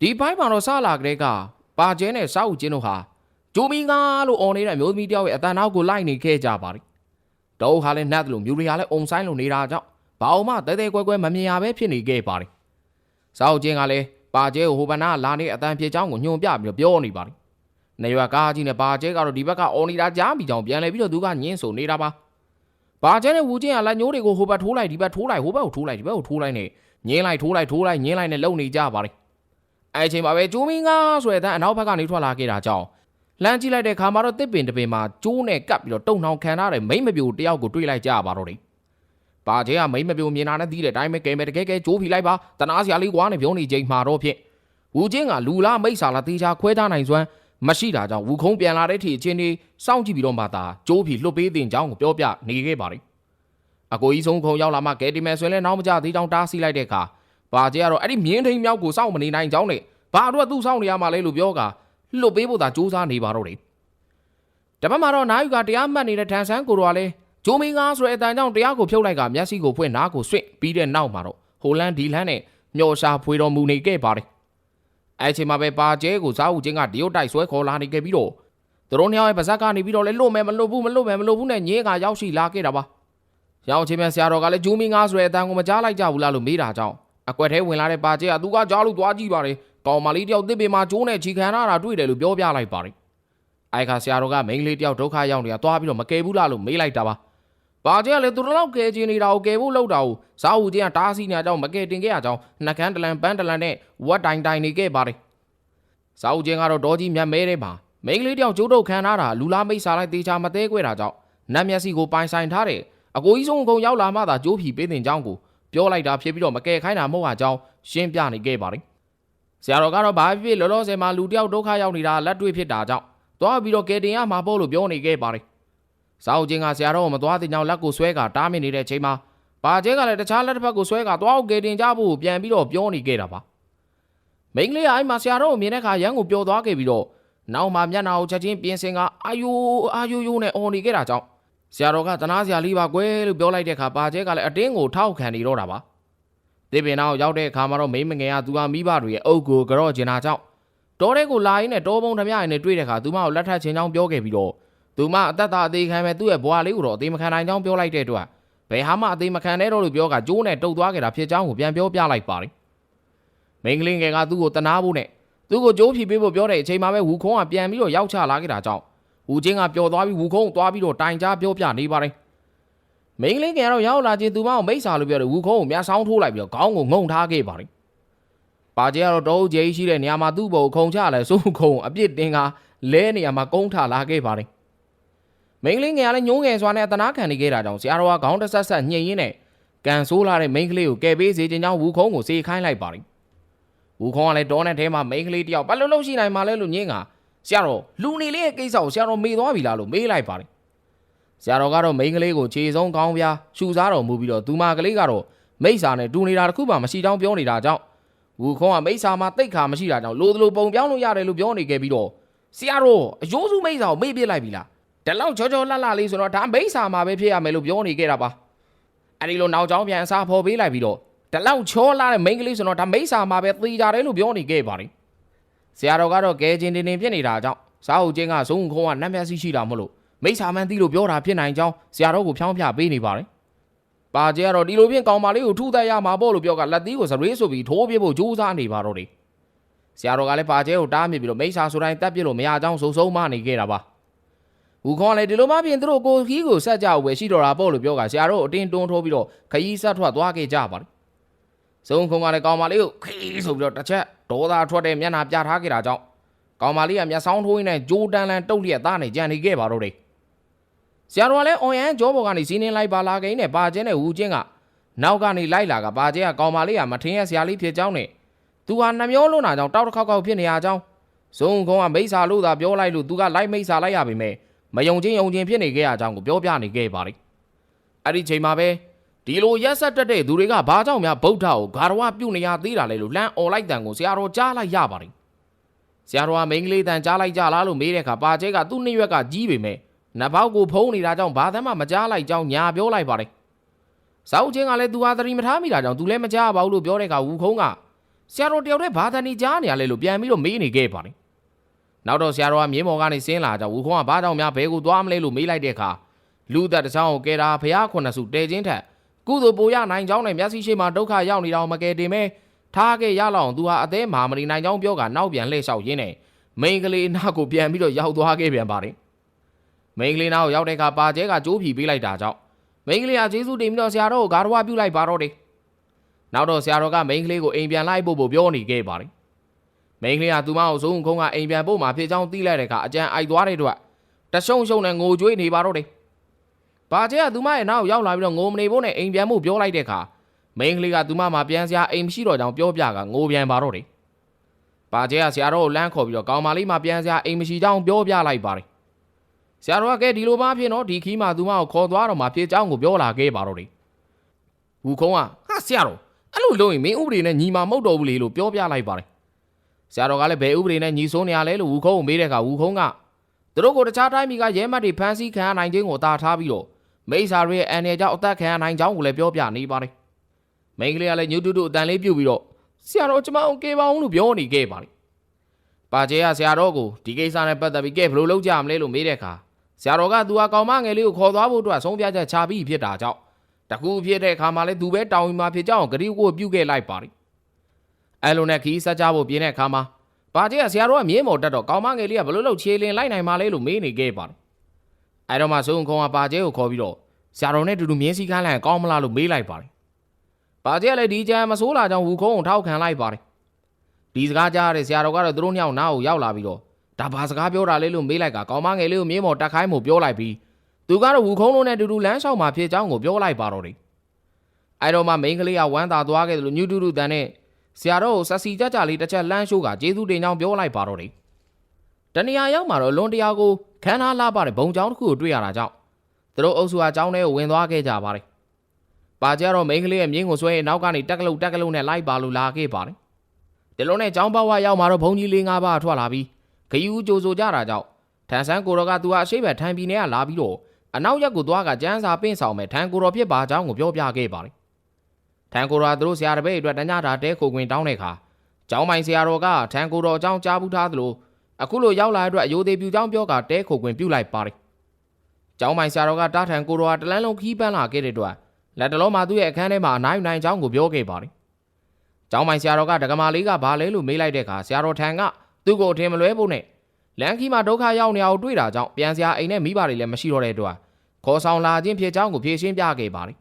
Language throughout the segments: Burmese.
ဒီဘိုင်းမှာတော့စလာကလေးကပါကျဲနဲ့စောက်ကျင်းတို့ဟာဂျိုမီငါလို့អော်နေတဲ့အမျိုးသမီးတယောက်ရဲ့အတန်နောက်ကိုလိုက်နေခဲ့ကြပါလိ။တောဟာလည်းနှက်တယ်လို့မြူရီဟာလည်းအုံဆိုင်လို့နေတာကြောင့်ဘာအောင်မှတဲတဲကွဲကွဲမမြင်ရပဲဖြစ်နေခဲ့ပါလိ။စောက်ကျင်းကလည်းပါကျဲကိုဟိုဘနာလာနေတဲ့အတန်ပြေချောင်းကိုညွန်ပြပြီးတော့ပြောနေပါလိ။နေရွာကားကြီးနဲ့ပါကျဲကတော့ဒီဘက်ကអော်နေတာကြားမိကြောင်ပြန်လဲပြီးတော့သူကညင်းဆိုနေတာပါ။ပါကျဲနဲ့ဝူချင်းကလက်ညိုးတွေကိုဟိုဘက်ထိုးလိုက်ဒီဘက်ထိုးလိုက်ဟိုဘက်ကိုထိုးလိုက်ဒီဘက်ကိုထိုးလိုက်နဲ့ညင်းလိုက်ထိုးလိုက်ထိုးလိုက်ညင်းလိုက်နဲ့လုံနေကြပါလိ။ အဲ့အချိန်မှာပဲကျိုးမင်းကားဆိုတဲ့အတန်းအနောက်ဘက်ကနေထွက်လာခဲ့တာကြောင့်လမ်းကြည့်လိုက်တဲ့ခါမှာတော့တစ်ပင်တစ်ပင်မှာကျိုးနဲ့ကပ်ပြီးတော့တုံနှောင်ခံထားတဲ့မိမ့်မပြိုတယောက်ကိုတွေ့လိုက်ကြပါတော့တယ်။ပါကျဲကမိမ့်မပြိုမြင်တာနဲ့သီးတဲ့အတိုင်းပဲကဲမဲတကယ်ကဲကျိုးဖီလိုက်ပါတနာစရာလေးကွာနဲ့ပြောနေချိန်မှာတော့ဖြင့်ဝူချင်းကလူလားမိတ်ဆာလားတေချာခွဲထားနိုင်စွမ်းမရှိတာကြောင့်ဝူခုံးပြန်လာတဲ့ထိအချင်းကြီးစောင့်ကြည့်ပြီးတော့မှသာကျိုးဖီလွတ်ပေးတင်ကြောင်းကိုပြောပြနေခဲ့ပါတယ်။အကိုကြီးဆုံးခုံရောက်လာမှကဲဒီမဲဆွဲလဲနောက်မကြသေးကြောင်းတားဆီးလိုက်တဲ့အခါ ပါကျဲကတော့အဲ့ဒီမြင်းထိန်မြောက်ကိုစောင့်မနေနိုင်ကြောင်းနဲ့ဘာအတွက်သူ့ဆောင်နေရမှာလဲလို့ပြောကလွတ်ပေးဖို့သာစူးစမ်းနေပါတော့တယ်။တပတ်မှာတော့နာယူကတရားမှတ်နေတဲ့ထန်ဆန်းကိုတော်ကလည်းဂျိုမင်းကားဆိုတဲ့အတန်ကြောင့်တရားကိုဖြုတ်လိုက်ကမျက်စိကိုဖွင့်နားကိုဆွင့်ပြီးတဲ့နောက်မှာတော့ဟိုလန်ဒီလန်နဲ့မျော်ရှာဖွေတော်မူနေခဲ့ပါတယ်။အဲချိန်မှာပဲပါကျဲကိုစားဦးချင်းကဒီယိုတိုက်ဆွဲခေါ်လာနေခဲ့ပြီးတော့သူတို့နှစ်ယောက်ရဲ့ပါဇက်ကနေပြီးတော့လဲလွတ်မယ်မလွတ်ဘူးမလွတ်မယ်မလွတ်ဘူးနဲ့ညင်းကရောက်ရှိလာခဲ့တာပါ။ရောက်ချင်းမဲ့ဆရာတော်ကလည်းဂျိုမင်းကားဆိုတဲ့အတန်ကိုမကြားလိုက်ကြဘူးလားလို့မေးတာကြောင့် အကွက်ထဲဝင်လာတဲ့ပါကျဲကသူကကြားလို့သွားကြည့်ပါတယ်ကောင်မလေးတယောက်တစ်ပင်မှာကျိုးနဲ့ချီခံရတာတွေ့တယ်လို့ပြောပြလိုက်ပါတယ်။အိုက်ခါဆရာတော်ကမိန်းကလေးတယောက်ဒုက္ခရောက်နေတာသွားပြီးတော့မကယ်ဘူးလားလို့မေးလိုက်တာပါ။ဘာကျဲကလည်းသူတို့လောက်ကယ်ချင်နေတာကိုကယ်ဖို့လုပ်တာကိုဇာဝူချင်းကတားဆီးနေတဲ့အကြောင်းမကယ်တင်ခဲ့ရကြောင်းနှကန်းတလန်ပန်းတလန်နဲ့ဝတ်တိုင်တိုင်နေခဲ့ပါတယ်။ဇာဝူချင်းကတော့ဒေါ်ကြီးမြတ်မဲတဲ့မှာမိန်းကလေးတယောက်ကျိုးတုတ်ခံရတာလူလားမိတ်ဆာလိုက်တေချာမသေးခွဲတာကြောင့်နတ်မျက်စိကိုပိုင်ဆိုင်ထားတဲ့အကိုကြီးဆုံးကုံရောက်လာမှသာကျိုးဖြီပေးတင်ကြောင်းကို ပြောလိုက်တာဖြစ်ပြီးတော့မကယ်ခိုင်းတာမဟုတ်ဟာကြောင်းရှင်းပြနေခဲ့ပါတယ်။ဆရာတော်ကတော့ဘာဖြစ်ဖြစ်လောလောဆယ်မှာလူတယောက်ဒုက္ခရောက်နေတာလက်တွေ့ဖြစ်တာကြောင့်သွားပြီးတော့ကယ်တင်ရမှာပေါ့လို့ပြောနေခဲ့ပါတယ်။စာအုပ်ချင်းကဆရာတော်ကိုမသွားတဲ့ကြောင့်လက်ကိုဆွဲကတားမြစ်နေတဲ့အချိန်မှာပါကျဲကလည်းတခြားလက်တစ်ဖက်ကိုဆွဲကသွားအောင်ကယ်တင်ကြဖို့ပြန်ပြီးတော့ပြောနေခဲ့တာပါ။မိန်းကလေးကအဲ့မှာဆရာတော်ကိုမြင်တဲ့အခါရန်ကိုပျော်သွားခဲ့ပြီးတော့နောက်မှမျက်နှာကိုချက်ချင်းပြင်ဆင်ကအာယိုအာယိုယိုနဲ့អော်နေခဲ့တာကြောင့် ဆရာတော်ကတနာဆရာလေးပါကွယ်လို့ပြောလိုက်တဲ့အခါပါကျဲကလည်းအတင်းကိုထောက်ခံနေတော့တာပါ။ဒီပင်နောက်ရောက်တဲ့အခါမှာတော့မိန်းမငယ်ကသူကမိဘတွေရဲ့အုပ်ကိုကြော့ကျင်တာကြောင့်တောထဲကိုလာရင်းနဲ့တောပုံဓမြရင်းနဲ့တွေ့တဲ့အခါသူမကိုလက်ထပ်ချင်းချောင်းပြောခဲ့ပြီးတော့သူမအသက်သာအသေးခံမဲ့သူ့ရဲ့ဘွားလေးကိုတော့အသေးမခံနိုင်ကြောင်းပြောလိုက်တဲ့အတွက်ဘယ်ဟာမှအသေးမခံနဲ့တော့လို့ပြောကကျိုးနဲ့တုတ်သွားခဲ့တာဖြစ်ကြောင်းကိုပြန်ပြောပြလိုက်ပါတယ်မိန်းကလေးငယ်ကသူ့ကိုတနာဖို့နဲ့သူ့ကိုကျိုးဖြီပေးဖို့ပြောတဲ့အချိန်မှာပဲဝူခုံးကပြန်ပြီးတော့ရောက်ချလာခဲ့တာကြောင့် ဝူချင်းကပျော်သွားပြီးဝူခုံးသွားပြီးတော့တိုင်ကြားပြောပြနေပါတယ်မိန်းကလေးကတော့ရောက်လာချင်းသူမကိုမိတ်ဆာလို့ပြောတယ်ဝူခုံးကိုမြတ်ဆောင်းထိုးလိုက်ပြီးတော့ခေါင်းကိုငုံထားခဲ့ပါတယ်။ပါကျဲကတော့တောအုပ်ကြီးရှိတဲ့နေရာမှာသူ့ဘောကိုခုံချလဲစိုးခုံအပြစ်တင်ကလဲနေရာမှာကုန်းထလာခဲ့ပါတယ်။မိန်းကလေးငယ်ကလည်းညှိုးငယ်စွာနဲ့အတနာခံနေခဲ့တာကြောင့်ဆရာတော်ကခေါင်းတစ်ဆက်ဆက်ညှိရင်းနဲ့ကန်ဆိုးလာတဲ့မိန်းကလေးကိုကယ်ပေးစေခြင်းကြောင့်ဝူခုံးကိုစေခိုင်းလိုက်ပါတယ်။ဝူခုံးကလည်းတောနဲ့ထဲမှာမိန်းကလေးတယောက်ဘာလို့လို့ရှိနိုင်မှာလဲလို့ညင်းက ဆရာတော်လူနေလေးရဲ့ကိစ္စကိုဆရာတော်မေ့သွားပြီလားလို့မေးလိုက်ပါတယ်ဆရာတော်ကတော့မိန်းကလေးကိုခြေဆုံးကောင်းပြားရှူစားတော်မူပြီးတော့သူမကလေးကတော့မိစ္ဆာနဲ့တူနေတာတစ်ခုမှမရှိတောင်းပြောနေတာကြောင့်ဝူခုံးကမိစ္ဆာမှာတိတ်ခါမရှိတာကြောင့်လိုသလိုပုံပြောင်းလို့ရတယ်လို့ပြောနေခဲ့ပြီးတော့ဆရာတော်အယိုးစုမိစ္ဆာကိုမေ့ပြစ်လိုက်ပြီလားဒီလောက်ချောချောလှလှလေးဆိုတော့ဒါမိစ္ဆာမှာပဲဖြစ်ရမယ်လို့ပြောနေခဲ့တာပါအဲ့ဒီလိုနောက်ကျောင်းပြန်အစားဖော်ပေးလိုက်ပြီးတော့ဒီလောက်ချောလာတဲ့မိန်းကလေးဆိုတော့ဒါမိစ္ဆာမှာပဲသေကြတယ်လို့ပြောနေခဲ့ပါတယ် ဆရာတော်ကတော့ကဲချင်းတင်တင်ဖြစ်နေတာကြောင့်စားဟုတ်ချင်းကဇုံခုံးကနတ်မျက်စိရှိတာမဟုတ်လို့မိစ္ဆာမန်တီလို့ပြောတာဖြစ်နိုင်ကြောင်းဆရာတော်ကိုဖြောင်းပြပေးနေပါတယ်။ပါကျဲကတော့ဒီလိုဖြင့်ကောင်မလေးကိုထုသက်ရမှာပေါ့လို့ပြောကလက်သီးကိုစရေးဆိုပြီးထိုးပြဖို့ကြိုးစားနေပါတော့တယ်။ဆရာတော်ကလည်းပါကျဲကိုတားမြစ်ပြီးတော့မိစ္ဆာဆိုတိုင်းတက်ပြစ်လို့မရကြောင်းစုံစုံမနေခဲ့တာပါ။ဘူးခေါ်လည်းဒီလိုမှပြင်သူတို့ကိုခီးကိုဆက်ကြဝယ်ရှိတော့တာပေါ့လို့ပြောကဆရာတော်အတင်းတွန်းထိုးပြီးတော့ခရီးဆက်ထွက်သွားခဲ့ကြပါတယ်။ စုံခုံကလည်းကောင်မလေးကိုခေးဆိုပြီးတော့တစ်ချက်ဒေါသထွက်တဲ့မျက်နှာပြထားခဲ့တာကြောင့်ကောင်မလေးကမျက်စောင်းထိုးရင်းနဲ့ဂျိုးတန်လန်တုတ်လျက်သားနေကြံနေခဲ့ပါတော့တယ်ဆရာတော်ကလည်းအွန်ရန်ဂျောဘော်ကနေစီးနှင်းလိုက်ပါလာကိန်းနဲ့ပါကျင်းနဲ့ဝူချင်းကနောက်ကနေလိုက်လာကပါကျင်းကကောင်မလေးကမထင်းရဆရာလေးဖြစ်ကြောင်းနဲ့သူဟာနှမျောလွန်းတာကြောင့်တောက်တစ်ခေါက်ခေါက်ဖြစ်နေရကြောင်းစုံခုံကမိစ္ဆာလို့သာပြောလိုက်လို့သူကလိုက်မိစ္ဆာလိုက်ရပါမယ်မယုံချင်းယုံချင်းဖြစ်နေခဲ့ရကြောင်းကိုပြောပြနေခဲ့ပါတယ်အဲ့ဒီချိန်မှာပဲ ဒီလိုရက်ဆက်တက်တဲ့သူတွေကဘာကြောင့်များဗုဒ္ဓကိုဂါရဝပြုတ်နေရသေးတာလဲလို့လှမ်းអော်လိုက်တန်ကိုဆရာတော်ကြားလိုက်ရပါတယ်ဆရာတော်ကမိန်းကလေးတန်ကြားလိုက်ကြလားလို့မေးတဲ့အခါပါကျဲကသူ့နှစ်ရွက်ကကြီးပေမဲ့နဘောက်ကိုဖုံးနေတာကြောင့်ဘာသမ်းမှမကြားလိုက်ကြောင်းညာပြောလိုက်ပါတယ်ဇောက်ချင်းကလည်းသူဟာသတိမထားမိတာကြောင့်သူလည်းမကြားပါဘူးလို့ပြောတဲ့အခါဝူခုံးကဆရာတော်တယောက်တည်းဘာသာနေကြားနေရလဲလို့ပြန်ပြီးတော့မေးနေခဲ့ပါတယ်နောက်တော့ဆရာတော်ကမြင်းမော်ကနေဆင်းလာကြောင့်ဝူခုံးကဘာကြောင့်များဘဲကိုသွားမလဲလို့မေးလိုက်တဲ့အခါလူသက်တစ်ချောင်းကိုကဲတာဖះခုနှစ်စုတဲချင်းထက် ကုသိုလ်ပိုရနိုင်ကြောင်းနဲ့မျက်စိရှိမှဒုက္ခရောက်နေတာကိုမကယ်တင်မဲထားခဲ့ရလောက်အောင်သူဟာအသေးမာမရီနိုင်ကြောင်းပြောကနောက်ပြန်လှည့်လျှောက်ရင်းနဲ့မိန်းကလေးနာကိုပြန်ပြီးတော့ရောက်သွားခဲ့ပြန်ပါတယ်မိန်းကလေးနာကိုရောက်တဲ့အခါပါကျဲကကြိုးဖြီပေးလိုက်တာကြောင့်မိန်းကလေးကကျေးဇူးတင်ပြီးတော့ဆရာတော်ကိုဂါရဝပြုလိုက်ပါတော့တယ်နောက်တော့ဆရာတော်ကမိန်းကလေးကိုအိမ်ပြန်လိုက်ဖို့ဖို့ပြောနေခဲ့ပါတယ်မိန်းကလေးကသူမကိုဇုံခုံးကအိမ်ပြန်ဖို့မှာဖြစ်ကြောင်းသိလိုက်တဲ့အခါအကြံအိုက်သွားတဲ့အတွက်တရှုံရှုံနဲ့ငိုကြွေးနေပါတော့တယ်။ ဘာကျဲကသူမရဲ့နောက်ရောက်လာပြီးတော့ငိုမနေဖို့နဲ့အိမ်ပြန်မှုပြောလိုက်တဲ့အခါမိန်းကလေးကသူမမှာပြန်စရာအိမ်မရှိတော့ကြောင်ပြောပြကငိုပြန်ပါတော့တယ်။ဘာကျဲကဆရာတော်ကိုလမ်းခေါ်ပြီးတော့ကောင်မလေးမှပြန်စရာအိမ်မရှိကြောင်ပြောပြလိုက်ပါတယ်။ဆရာတော်ကကဲဒီလိုမှဖြစ်တော့ဒီခီးမှသူမကိုခေါ်သွားတော့မှဖြစ်ကြောင်းကိုပြောလာခဲ့ပါတော့တယ်။ဘူခုံးကဟာဆရာတော်အဲ့လိုလုပ်ရင်မင်းဥပဒေနဲ့ညီမမဟုတ်တော့ဘူးလေလို့ပြောပြလိုက်ပါတယ်။ဆရာတော်ကလည်းဘယ်ဥပဒေနဲ့ညီစိုးနေရလဲလို့ဝူခုံးကိုမေးတဲ့အခါဝူခုံးကသူတို့ကိုတခြားတိုင်းပြည်ကရဲမတ်တွေဖမ်းဆီးခံရနိုင်ခြင်းကိုတာထားပြီးတော့ မိစ္ဆာတွေရဲ့အန်ရကြောင့်အသက်ခံရနိုင်ကြောင်းကိုလည်းပြောပြနေပါတယ်။မိန်းကလေးကလည်းညှို့တူတူအတန်လေးပြုတ်ပြီးတော့ဆရာတော်ကျမအောင်ကဲပါအောင်လို့ပြောနေခဲ့ပါတယ်။ပါကျဲကဆရာတော်ကိုဒီကိစ္စနဲ့ပတ်သက်ပြီးကဲဘယ်လိုလုပ်ကြမလဲလို့မေးတဲ့အခါဆရာတော်ကသူဟာကောင်မငယ်လေးကိုခေါ်သွားဖို့အတွက်ဆုံးဖြတ်ချက်ချပြီးဖြစ်တာကြောင့်တကူဖြစ်တဲ့အခါမှာလည်းသူပဲတောင်းယူมาဖြစ်ကြောင်းဂရီကိုပြုတ်ခဲ့လိုက်ပါတယ်။အဲလိုနဲ့ခီးဆက်ကြဖို့ပြင်းတဲ့အခါမှာပါကျဲကဆရာတော်ကမြင်းမော်တက်တော့ကောင်မငယ်လေးကဘယ်လိုလုပ်ခြေလင်လိုက်နိုင်မှာလဲလို့မေးနေခဲ့ပါတယ်။အဲတော့မှစုံခုံကပါကျဲကိုခေါ်ပြီးတော့ ဆရာတော်နဲ့အတူတူမြင်းစည်းခန်းလိုက်ကောင်းမလားလို့မေးလိုက်ပါတယ်။ပါကျဲကလည်းဒီကြံမဆိုးလာကြောင်းဝူခုံးကိုထောက်ခံလိုက်ပါတယ်။ဒီစကားကြားရတဲ့ဆရာတော်ကတော့သူတို့ညောင်နားကိုရောက်လာပြီးတော့ဒါဘာစကားပြောတာလဲလို့မေးလိုက်ကကောင်းမငယ်လေးကိုမြင်းမော်တက်ခိုင်းမှုပြောလိုက်ပြီးသူကတော့ဝူခုံးလုံးနဲ့အတူတူလမ်းလျှောက်မှာဖြစ်ကြောင်းကိုပြောလိုက်ပါတော့တယ်။အဲတော့မှမိန်းကလေးကဝမ်းသာသွားခဲ့တယ်လို့ညူတူတူတန်နဲ့ဆရာတော်ကိုဆက်စီကြကြလေးတစ်ချက်လမ်းရှိုးကကျေးဇူးတင်ကြောင်းပြောလိုက်ပါတော့တယ်။တဏှာရောက်မှာတော့လွန်တရားကိုခန်းနာလာပါတဲ့ဘုံကြောင်းတစ်ခုကိုတွေ့ရတာကြောင့် သူတို့အုပ်စုအကြောင်းထဲကိုဝင်သွားခဲ့ကြပါတယ်။ပါကြတော့မိန်းကလေးရဲ့မြင်းကိုဆွဲရင်နောက်ကနေတက်ကလုတ်တက်ကလုတ်နဲ့လိုက်ပါလို့လာခဲ့ပါတယ်။ဒီလိုနဲ့ចောင်းပေါဝရောက်မှာတော့ဘုံကြီးလေး၅ပါးထွက်လာပြီးခယူးကြိုဆိုကြတာကြောင့်ထန်ဆန်းကိုတော်ကသူဟာအရှိတ်ဘက်ထန်ပြည်နယ်ကလာပြီးတော့အနောက်ရက်ကိုသွားကကျန်းစာပင့်ဆောင်မဲ့ထန်ကိုတော်ဖြစ်ပါကြောင်းကိုပြောပြခဲ့ပါတယ်။ထန်ကိုတော်ကသူတို့ဆရာတပည့်အတွက်တညတာတဲခိုခွင်တောင်းတဲ့အခါကျောင်းပိုင်ဆရာတော်ကထန်ကိုတော်အကြောင်းကြားဘူးထားသလိုအခုလိုရောက်လာတဲ့အတွက်အယိုသေးပြူကြောင်းပြောကတဲခိုခွင်ပြုတ်လိုက်ပါတယ်။ ကျောင်းပိုင်ဆရာတော်ကတားထန်ကိုတော်ကတလန်းလုံးခီးပန်းလာခဲ့တဲ့အတွက်လက်တလုံးမှာသူ့ရဲ့အခန်းထဲမှာအနိုင်နိုင်ချောင်းကိုပြောခဲ့ပါတယ်။ကျောင်းပိုင်ဆရာတော်ကဒကမာလေးကဘာလဲလို့မေးလိုက်တဲ့အခါဆရာတော်ထံကသူ့ကိုအထင်မလွဲဖို့နဲ့လန်ခီမှာဒုက္ခရောက်နေအောင်တွေ့တာကြောင့်ပြန်စရာအိမ်နဲ့မိဘတွေလည်းမရှိတော့တဲ့အတွက်ခေါ်ဆောင်လာခြင်းဖြစ်ကြောင်းကိုဖြေရှင်းပြခဲ့ပါတယ်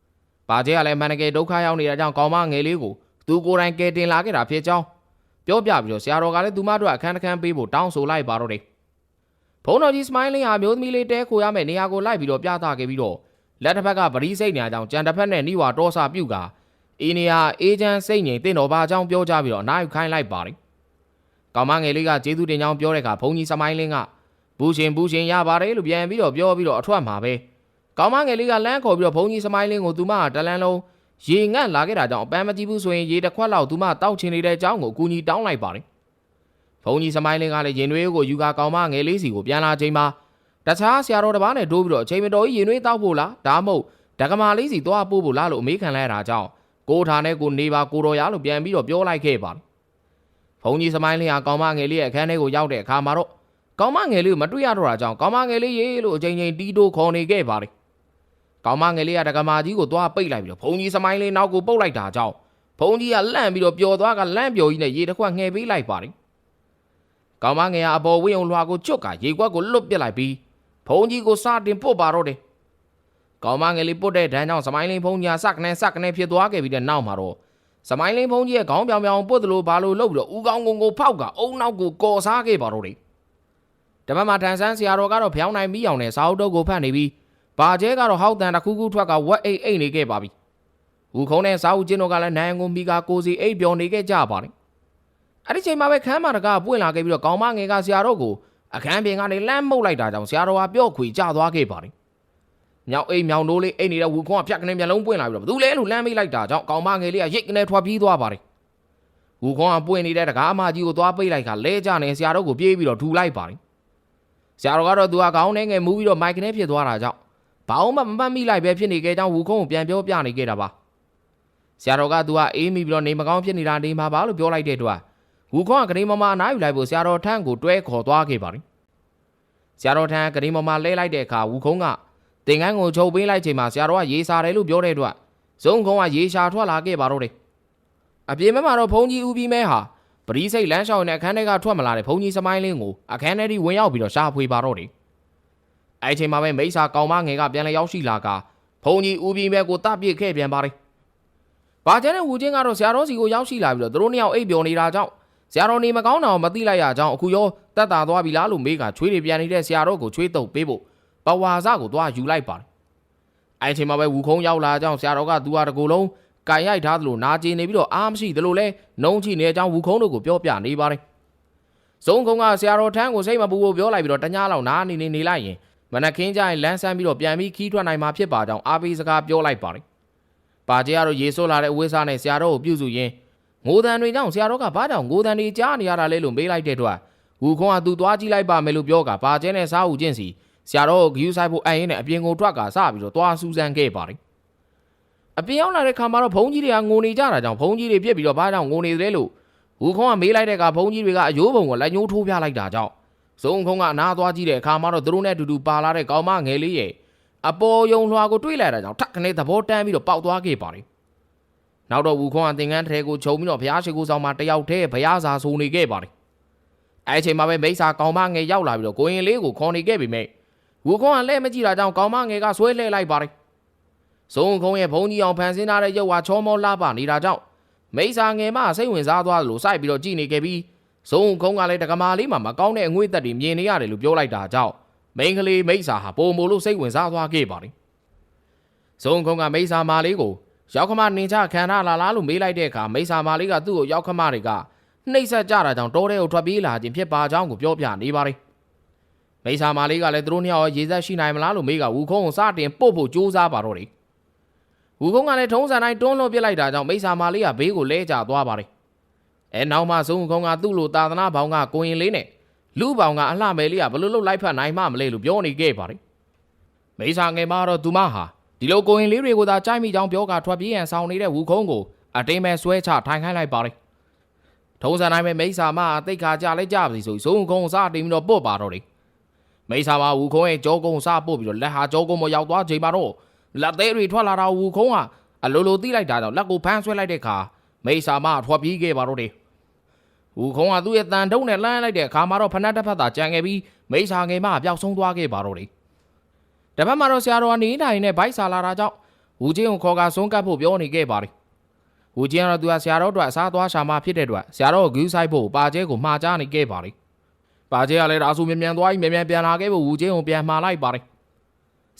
။ပါကျဲကလည်းမန်နကယ်ဒုက္ခရောက်နေတာကြောင့်ကောင်းမငယ်လေးကိုသူကိုယ်တိုင်ကယ်တင်လာခဲ့တာဖြစ်ကြောင်းပြောပြပြီးတော့ဆရာတော်ကလည်းသူမတို့အခန်းတစ်ခန်းပေးဖို့တောင်းဆိုလိုက်ပါတော့တယ်။ ဘုံတော်ကြီးစမိုင်းလင်းဟာမျိုးသမီးလေးတဲခိုရမယ့်နေရာကိုလိုက်ပြီးတော့ပြသခဲ့ပြီးတော့လက်တစ်ဖက်ကဗရီးစိတ်နေရာကြောင့်ကြံတစ်ဖက်နဲ့နှိဝါတောစာပြုတ်ကာအင်းနေရာအေဂျင့်စိတ်ငြိမ်တင်တော်ဘာအကြောင်းပြောကြပြီးတော့အနားယူခိုင်းလိုက်ပါတယ်။ကောင်မငယ်လေးကကျေးဇူးတင်ကြောင်းပြောတဲ့အခါဘုံကြီးစမိုင်းလင်းကဘူးရှင်ဘူးရှင်ရပါတယ်လို့ပြန်ပြီးတော့ပြောပြီးတော့အထွက်မှာပဲ။ကောင်မငယ်လေးကလမ်းခေါ်ပြီးတော့ဘုံကြီးစမိုင်းလင်းကိုသူမကတလန်းလုံးရေငတ်လာခဲ့တာကြောင့်အပန်းမကြည့်ဘူးဆိုရင်ရေတစ်ခွက်လောက်သူမတောက်ချင်နေတဲ့အကြောင်းကိုအကူအညီတောင်းလိုက်ပါတယ်။ ဘုံကြီးစမိုင်းလင်းကလည်းရင်နွေးကိုယူကာကောင်မငယ်လေးစီကိုပြန်လာချိန်မှာတခြားဆရာတော်တစ်ပါးနဲ့တိုးပြီးတော့အချိန်မတော်ကြီးရင်နွေးတောက်ဖို့လားဒါမှမဟုတ်ဒကမာလေးစီသွားပို့ဖို့လားလို့အမေးခံလိုက်ရတာကြောင့်ကိုထားနဲ့ကိုနေပါကိုတော်ရလို့ပြန်ပြီးတော့ပြောလိုက်ခဲ့ပါတယ်။ဘုံကြီးစမိုင်းလင်းကကောင်မငယ်လေးရဲ့အခန်းထဲကိုရောက်တဲ့အခါမှာတော့ကောင်မငယ်လေးကိုမတွေ့ရတော့တာကြောင့်ကောင်မငယ်လေးရေလို့အချိန်ချင်းတီးတိုးခေါ်နေခဲ့ပါတယ်။ကောင်မငယ်လေးကဒကမာကြီးကိုသွားပိတ်လိုက်ပြီးတော့ဘုံကြီးစမိုင်းလေးနောက်ကိုပုတ်လိုက်တာကြောင့်ဘုံကြီးကလန့်ပြီးတော့ပျော်သွားကလန့်ပျော်ကြီးနဲ့ရေတစ်ခွက်ငှဲပေးလိုက်ပါတယ်။ ကောင်မငယ်ကအပေါ်ဝင်းုံလွှာကိုချွတ်ကရေခွက်ကိုလွတ်ပစ်လိုက်ပြီးဘုံကြီးကိုစတင်ပုတ်ပါတော့တယ်။ကောင်မငယ်လေးပုတ်တဲ့ဒဏ်ကြောင့်စမိုင်းလေးဘုံကြီးကစကနေစကနေဖြစ်သွားခဲ့ပြီးတဲ့နောက်မှာတော့စမိုင်းလင်းဖုံးကြီးရဲ့ခေါင်းပြောင်ပြောင်ပုတ်တယ်လို့ဘာလို့လှုပ်ပြီးတော့ဦးကောင်းကုန်ကိုဖောက်ကအုံနောက်ကိုကော်စားခဲ့ပါတော့တယ်တပတ်မှာထန်ဆန်းဆရာတော်ကတော့ဖျောင်းနိုင်မိအောင်နဲ့စာအုပ်တုပ်ကိုဖတ်နေပြီးဘာကျဲကတော့ဟောက်တန်တစ်ခုခုထွက်ကဝက်အိတ်အိတ်နေခဲ့ပါပြီဦးခုံးနဲ့စာအုပ်ကျင်းတို့ကလည်းနိုင်ကိုမိကကိုစီအိတ်ပြော်နေခဲ့ကြပါတယ် အဲ့ဒီချိန်မှာပဲခမ်းမတကပွင့်လာခဲ့ပြီးတော့ကောင်းမငယ်ကဆရာတော်ကိုအခန်းပြင်ကနေလှမ်းမှုတ်လိုက်တာကြောင့်ဆရာတော်ကပြော့ခွေကျသွားခဲ့ပါတယ်မြောက်အိမ်မြောင်နိုးလေးအိတ်နေတဲ့ဝူခုံးကဖြတ်ကနေမျက်လုံးပွင့်လာပြီးတော့ဘသူလဲလို့လှမ်းမိလိုက်တာကြောင့်ကောင်းမငယ်လေးကရိတ်ကနေထွက်ပြေးသွားပါတယ်ဝူခုံးကပွင့်နေတဲ့တကားအမကြီးကိုသွားပိတ်လိုက်ခါလဲကြနေဆရာတော်ကိုပြေးပြီးတော့ထူလိုက်ပါတယ်ဆရာတော်ကတော့သူကခေါင်းနဲ့ငယ်မူးပြီးတော့မိုက်ကနေဖြစ်သွားတာကြောင့်ဘာအောင်မှမပတ်မိလိုက်ပဲဖြစ်နေခဲ့ကြောင်းဝူခုံးကိုပြန်ပြောပြနေခဲ့တာပါဆရာတော်ကသူကအေးမိပြီးတော့နေမကောင်းဖြစ်နေတာနေမှာပါလို့ပြောလိုက်တဲ့အတွက် ဝူခုံးကဂရိမမအနားယူလိုက်ဖို့ဆရာတော်ထန်းကိုတွဲခေါ်သွားခဲ့ပါတယ်ဆရာတော်ထန်းဂရိမမလဲလိုက်တဲ့အခါဝူခုံးကတင်ကန်းကိုချုပ်ပေးလိုက်ချိန်မှာဆရာတော်ကရေစာတယ်လို့ပြောတဲ့အတွက်ဇုံခုံးကရေရှာထွက်လာခဲ့ပါတော့တယ်အပြင်ဘက်မှာတော့ဘုန်းကြီးဦးပြီးမဲဟာပရိစိတ်လမ်းလျှောက်နဲ့အခန်းထဲကထွက်မလာတဲ့ဘုန်းကြီးစမိုင်းလင်းကိုအခန်းထဲထိဝင်ရောက်ပြီးတော့ရှာဖွေပါတော့တယ်အဲ့ချိန်မှာပဲမိစ္ဆာကောင်မငယ်ကပြန်လည်ရောက်ရှိလာကဘုန်းကြီးဦးပြီးမဲကိုတပ်ပစ်ခဲ့ပြန်ပါတယ်ဘာကျဲတဲ့ဝူချင်းကတော့ဆရာတော်စီကိုရောက်ရှိလာပြီးတော့သူတို့နှစ်ယောက်အိပ်ပျော်နေတာကြောင့် ဆရာတော်နေမကောင်းတာကိုမသိလိုက်ရကြောင်းအခုရောတက်တာသွားပြီလားလို့မေးကချွေးတွေပြန်နေတဲ့ဆရာတော်ကိုချွေးတုပ်ပေးဖို့ပဝါစကိုသွားယူလိုက်ပါတယ်အဲ့ချိန်မှာပဲဝူခုံးရောက်လာကြောင်းဆရာတော်ကသူဟာတကူလုံးကြိုင်ရိုက်ထားသလိုနာကျင်နေပြီးတော့အားမရှိသလိုလဲနှုံးချိနေကြောင်းဝူခုံးတို့ကိုပြောပြနေပါတယ်ဇုံခုံးကဆရာတော်ထန်းကိုစိတ်မပူဖို့ပြောလိုက်ပြီးတော့တညလောက်နားနေနေနေလိုက်ရင်မနက်ခင်းကျရင်လမ်းဆန်းပြီးတော့ပြန်ပြီးခီးထွက်နိုင်မှာဖြစ်ပါကြောင်းအားပေးစကားပြောလိုက်ပါတယ်ပါကျေကတော့ရေဆိုးလာတဲ့အဝိစားနဲ့ဆရာတော်ကိုပြုစုရင်း ငိုတန်တွေကြောင့်ဆရာတော်ကဘာကြောင့်ငိုတန်တွေကြားနေရတာလဲလို့မေးလိုက်တဲ့အတွက်ဝူခုံးကသူသွားကြည့်လိုက်ပါမယ်လို့ပြောကပါကျဲနဲ့စားဦးချင်းစီဆရာတော်ကိုဂယူးဆိုင်ဖို့အရင်နဲ့အပြင်ကိုထွက်ကစပြီးတော့သွားစူးစမ်းခဲ့ပါတယ်အပြင်ရောက်လာတဲ့ခါမှာတော့ဘုန်းကြီးတွေကငိုနေကြတာကြောင့်ဘုန်းကြီးတွေပြစ်ပြီးတော့ဘာကြောင့်ငိုနေတယ်လို့ဝူခုံးကမေးလိုက်တဲ့အခါဘုန်းကြီးတွေကအယိုးပုံကိုလက်ညှိုးထိုးပြလိုက်တာကြောင့်ဇုံခုံးကအနာသွားကြည့်တဲ့အခါမှာတော့သူတို့နဲ့အတူတူပါလာတဲ့ကောင်မငယ်လေးရဲ့အပေါ်ယုံလွှာကိုတွေးလိုက်တာကြောင့်ထက်ခနဲ့သဘောတန်းပြီးတော့ပေါက်သွားခဲ့ပါတယ် နောက်တော့ဝူခုံးကသင်္ကန်းထဲကိုခြုံပြီးတော့ဘုရားရှိခိုးဆောင်မှာတယောက်တည်းဘုရားစာဆိုနေခဲ့ပါတယ်အဲအချိန်မှာပဲမိစ္ဆာကောင်မငယ်ရောက်လာပြီးတော့ကိုရင်လေးကိုခေါ်နေခဲ့ပြီမဲ့ဝူခုံးကလဲမကြည့်တာကြောင့်ကောင်မငယ်ကဆွဲလှဲလိုက်ပါတယ်ဇုံခုံးရဲ့ဘုံကြီးအောင်ဖန်ဆင်းထားတဲ့ရုပ်ဟာချောမောလှပနေတာကြောင့်မိစ္ဆာငယ်မစိတ်ဝင်စားသွားသလိုစိုက်ပြီးတော့ကြည့်နေခဲ့ပြီးဇုံခုံးကလည်းတကမာလေးမှာမကောင်းတဲ့အငွေ့သက်တွေမြင်နေရတယ်လို့ပြောလိုက်တာကြောင့်မိန်းကလေးမိစ္ဆာဟာပုံမိုလို့စိတ်ဝင်စားသွားခဲ့ပါတယ်ဇုံခုံးကမိစ္ဆာမာလေးကို ရောက်ခမနင်ချခံရလာလားလို့မေးလိုက်တဲ့အခါမိစ္ဆာမာလေးကသူ့ကိုရောက်ခမတွေကနှိပ်ဆက်ကြတာကြောင့်တောထဲကိုထွက်ပြေးလာခြင်းဖြစ်ပါကြောင်းကိုပြောပြနေပါတယ်မိစ္ဆာမာလေးကလည်းသူတို့နှစ်ယောက်ရေဆက်ရှိနိုင်မလားလို့မေးကဝူခုံးကိုစတင်ပို့ဖို့ကြိုးစားပါတော့တယ်ဝူခုံးကလည်းထုံးစံတိုင်းတွန်းလွှတ်ပစ်လိုက်တာကြောင့်မိစ္ဆာမာလေးကဘေးကိုလဲကျသွားပါတယ်အဲနောက်မှဇုံခုံးကသူ့လိုတာသနာဘောင်ကကိုရင်လေးနဲ့လူပေါင်ကအလှမယ်လေးကဘလို့လို့လိုက်ဖက်နိုင်မှမလဲလို့ပြောနေခဲ့ပါတယ်မိစ္ဆာငယ်မတော့သူမဟာ ဒီလိုကိုရင်လေးတွေကိုသာကြိုက်မိကြောင်းပြောကထွက်ပြေးရန်ဆောင်နေတဲ့ဝူခုံးကိုအတင်းမဲ့ဆွဲချထိုင်ခိုင်းလိုက်ပါတယ်ထုံးစံတိုင်းပဲမိစ္ဆာမအသိခါကြလိုက်ကြပါစီဆိုဇုံခုံးစတင်ပြီးတော့ပုတ်ပါတော့တယ်မိစ္ဆာမဝူခုံးရဲ့ကြောကုန်းစပုတ်ပြီးတော့လက်ဟာကြောကုန်းမရောက်သွားချိန်မှာတော့လက်သေးတွေထွက်လာတာဝူခုံးကအလိုလိုသိလိုက်တာကြောင့်လက်ကိုဖမ်းဆွဲလိုက်တဲ့အခါမိစ္ဆာမထွက်ပြေးခဲ့ပါတော့တယ်ဝူခုံးကသူ့ရဲ့တန်တုံးနဲ့လှမ်းလိုက်တဲ့အခါမှာတော့ဖနက်တစ်ဖက်သာကြံခဲ့ပြီးမိစ္ဆာငယ်မပျောက်ဆုံးသွားခဲ့ပါတော့တယ် တပတ်မှာတော့ဆရာတော်ကနေတိုင်းနဲ့ဗိုက်ဆာလာတာကြောင့်ဝူချင်းကိုခေါ်ကဆုံးကပ်ဖို့ပြောနေခဲ့ပါတယ်ဝူချင်းကတော့သူကဆရာတော်အတွက်အစားသွားရှာမှဖြစ်တဲ့အတွက်ဆရာတော်ကိုဂူးဆိုင်ဖို့ပါကျဲကိုမှားကြားနေခဲ့ပါတယ်ပါကျဲကလည်းဒါဆိုမြန်မြန်သွားပြီးမြန်မြန်ပြန်လာခဲ့ဖို့ဝူချင်းကိုပြန်မှားလိုက်ပါတယ်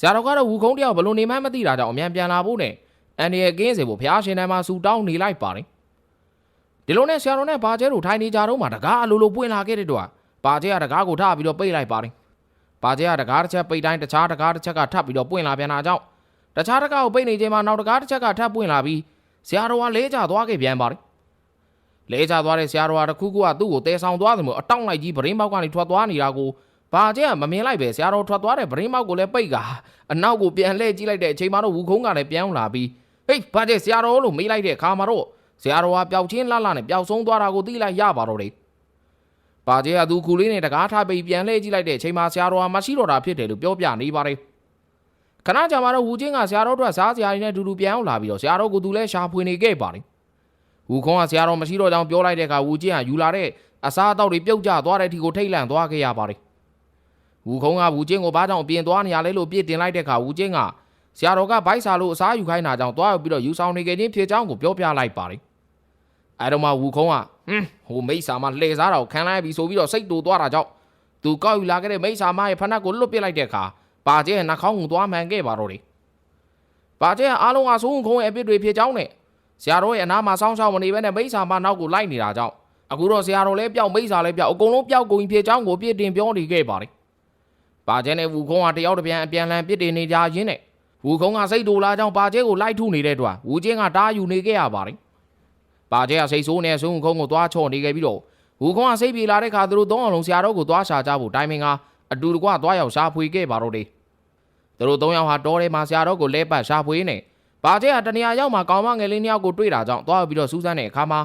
ဆရာတော်ကတော့ဝူခုံးတယောက်ဘလို့နေမှမသိတာကြောင့်အမြန်ပြန်လာဖို့နဲ့အန်ဒီရဲ့ကင်းစေဖို့ဘုရားရှင်ထဲမှာဆူတောင်းနေလိုက်ပါတယ်ဒီလိုနဲ့ဆရာတော်နဲ့ပါကျဲတို့ထိုင်နေကြတော့မှတကားအလိုလိုပွင့်လာခဲ့တဲ့တော့ပါကျဲကတကားကိုထားပြီးတော့ပိတ်လိုက်ပါတယ် ပါကျဲကတကားတစ်ချက်ပိတ်တိုင်းတခြားတကားတစ်ချက်ကထပ်ပြီးတော့ပွင့်လာပြန်တာကြောင့်တခြားတကားကိုပိတ်နေချိန်မှာနောက်တကားတစ်ချက်ကထပ်ပွင့်လာပြီးဆရာတော်ကလဲကျသွားခဲ့ပြန်ပါတယ်လဲကျသွားတဲ့ဆရာတော်ကတခုခုကသူ့ကိုတဲဆောင်သွားတယ်မို့အတောင့်လိုက်ကြီးဗရင်းပေါက်ကနေထွက်သွားနေတာကိုပါကျဲကမမြင်လိုက်ပဲဆရာတော်ထွက်သွားတဲ့ဗရင်းပေါက်ကိုလည်းပိတ်ကအနောက်ကိုပြန်လှည့်ကြည့်လိုက်တဲ့အချိန်မှာတော့ဝူခုံးကလည်းပြန်လာပြီးဟေးပါကျဲဆရာတော်လို့မေးလိုက်တဲ့အခါမှာတော့ဆရာတော်ကပျောက်ချင်းလှလှနဲ့ပျောက်ဆုံးသွားတာကိုသိလိုက်ရပါတော့တယ် ပါကျဲကသူခုလေးနဲ့တကားထားပြီးပြန်လှည့်ကြည့်လိုက်တဲ့အချိန်မှာဆရာတော်ကမရှိတော့တာဖြစ်တယ်လို့ပြောပြနေပါတယ်ခဏကြာမှတော့ဝူချင်းကဆရာတော်တို့စားစရာတွေနဲ့အတူတူပြန်ရောက်လာပြီးတော့ဆရာတော်ကသူလည်းရှာဖွေနေခဲ့ပါတယ်ဝူခွန်ကဆရာတော်မရှိတော့ကြောင်းပြောလိုက်တဲ့အခါဝူချင်းကယူလာတဲ့အစားအသောက်တွေပြုတ်ကျသွားတဲ့အထိကိုထိတ်လန့်သွားခဲ့ရပါတယ်ဝူခုံးကဝူချင်းကိုဘာကြောင့်ပြင်သွားနေရလဲလို့ပြစ်တင်လိုက်တဲ့အခါဝူချင်းကဆရာတော်ကဗိုက်စာလို့အစားယူခိုင်းတာကြောင့်သွားရောက်ပြီးတော့ယူဆောင်နေခဲ့ခြင်းဖြစ်ကြောင်းကိုပြောပြလိုက်ပါတယ် အဲတော့မှဝူခုံးကဟင်းဟိုမိတ်ဆာမလှည့်စားတာကိုခံလိုက်ပြီဆိုပြီးတော့စိတ်တူသွားတာကြောင့်သူကောက်ယူလာခဲ့တဲ့မိတ်ဆာမရဲ့ဖနက်ကိုလွတ်ပစ်လိုက်တဲ့အခါပါကျဲရဲ့နှာခေါင်းကိုသွားမှန်ခဲ့ပါတော့တယ်ပါကျဲကအားလုံးကစိုးခုံးရဲ့အပြစ်တွေဖြစ်ကြောင်းနဲ့ဆရာတော်ရဲ့အနားမှာစောင်းရှောင်းမနေဘဲနဲ့မိတ်ဆာမနောက်ကိုလိုက်နေတာကြောင့်အခုတော့ဆရာတော်လည်းပျောက်မိတ်ဆာလည်းပျောက်အကုန်လုံးပျောက်ကုန်ဖြစ်ကြောင်းကိုပြစ်တင်ပြောနေခဲ့ပါတယ်ပါကျဲနဲ့ဝူခုံးကတယောက်တစ်ပြန်အပြန်လန်ပြစ်တင်နေကြရင်းနဲ့ဝူခုံးကစိတ်တူလာကြောင်းပါကျဲကိုလိုက်ထုနေတဲ့အတွက်ဝူချင်းကတားယူနေခဲ့ရပါတယ် ပါကျဲကစိတ်ဆိုးနေဆွန်းခုံးကိုသွားချော့နေခဲ့ပြီးတော့ဝူခွန်ကစိတ်ပြေလာတဲ့ခါသူတို့သုံးအောင်လုံးဆရာတော်ကိုသွားရှာကြဖို့တိုင်မင်ကအတူတကွသွားရောက်ရှာဖွေခဲ့ပါတော့တယ်သူတို့သုံးယောက်ဟာတောထဲမှာဆရာတော်ကိုလဲပတ်ရှာဖွေနေပါကျဲကတနေရာရောက်မှာကောင်းမငယ်လေးနှစ်ယောက်ကိုတွေ့တာကြောင့်သွားပြီးတော့စူးစမ်းတဲ့အခါမှာ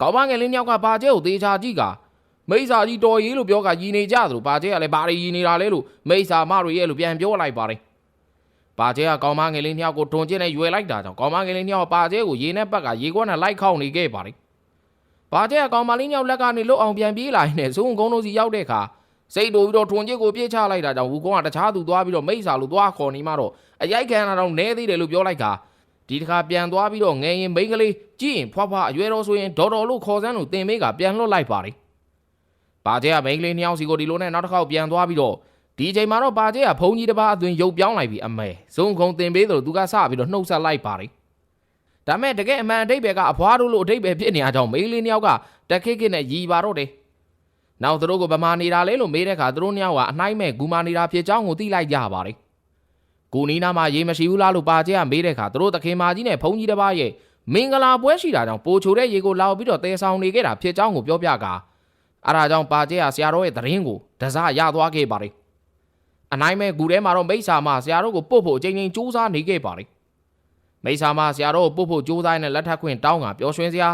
ကောင်းမငယ်လေးနှစ်ယောက်ကပါကျဲကိုသေချာကြည့်ကမိစ္ဆာကြီးတော်ရေးလို့ပြောကယီနေကြသလိုပါကျဲကလည်းဘာတွေယီနေတာလဲလို့မိစ္ဆာမတွေရဲ့လို့ပြန်ပြောလိုက်ပါတယ် ပါကျဲကကောင်းမငယ်လေးနှစ်ယောက်ကိုထွန်ကျင်းနဲ့ရွယ်လိုက်တာကြောင့်ကောင်းမငယ်လေးနှစ်ယောက်ကပါကျဲကိုရေနဲ့ပတ်ကရေခွက်နဲ့လိုက်ခေါက်နေခဲ့ပါတယ်။ဘာကျက်ကောင်မလေးညောက်လက်ကနေလွတ်အောင်ပြန်ပြေးလာရင်လည်းဇုံကုန်းတို့စီရောက်တဲ့အခါစိတ်တူပြီးတော့ထွန်ကျစ်ကိုပြေးချလိုက်တာကြောင့်ဝူကုန်းကတခြားသူသွားပြီးတော့မိတ်ဆာလို့သွားခေါ်နေမှတော့အရိုက်ခံတာတော့နဲသေးတယ်လို့ပြောလိုက်ခါဒီတစ်ခါပြန်သွားပြီးတော့ငယ်ရင်မိန်းကလေးကြည့်ရင်ဖွားဖွားအရွယ်တော်ဆိုရင်ဒေါ်တော်လို့ခေါ်စမ်းလို့တင်မေးကပြန်လွတ်လိုက်ပါလေ။ဘာကျက်ကမိန်းကလေးနှစ်ယောက်စီကိုဒီလိုနဲ့နောက်တစ်ခေါက်ပြန်သွားပြီးတော့ ဒီအချိန်မှာတော့ဘာကျက်ကဘုံကြီးတစ်ပါးအသွင်ရုပ်ပြောင်းလိုက်ပြီးအမဲဇုံကုန်းတင်ပေးသလိုသူကစပြီးတော့နှုတ်ဆက်လိုက်ပါလေ။ဒါမဲ့တကယ်အမှန်အတိတ်ပဲကအဖွားတို့လို့အတိတ်ပဲဖြစ်နေရကြောင်းမိန်းကလေးနှစ်ယောက်ကတက်ခိခိနဲ့ရီပါတော့တယ်။နောက်သူတို့ကဗမာနေတာလဲလို့မေးတဲ့အခါသူတို့နှစ်ယောက်ကအနှိုင်းမဲ့ဂူမာနေတာဖြစ်ကြောင်းကိုသိလိုက်ကြပါတယ်။ဂူနီနာမှာရေမရှိဘူးလားလို့ပါကျဲကမေးတဲ့အခါသူတို့သခင်မကြီးနဲ့ဘုန်းကြီးတစ်ပါးရဲ့မင်္ဂလာပွဲရှိတာကြောင့်ပိုချိုတဲ့ရေကိုလာပြီးတော့တဲဆောင်နေခဲ့တာဖြစ်ကြောင်းကိုပြောပြကာအဲဒါကြောင့်ပါကျဲကဆရာတော်ရဲ့သတင်းကိုတစားရသွားခဲ့ပါတယ်။ အနှိုင်းမဲ့ဂူထဲမှာတော့မိစ္ဆာမဆရာတော်ကိုပုတ်ဖို့အချိန်ချင်းစူးစမ်းနေခဲ့ပါတယ်။မိတ်ဆာမဆရာတော်ကိုပုတ်ဖို့ကြိုးစားနေတဲ့လက်ထပ်ခွင့်တောင်းကပျော်ရွှင်စရာ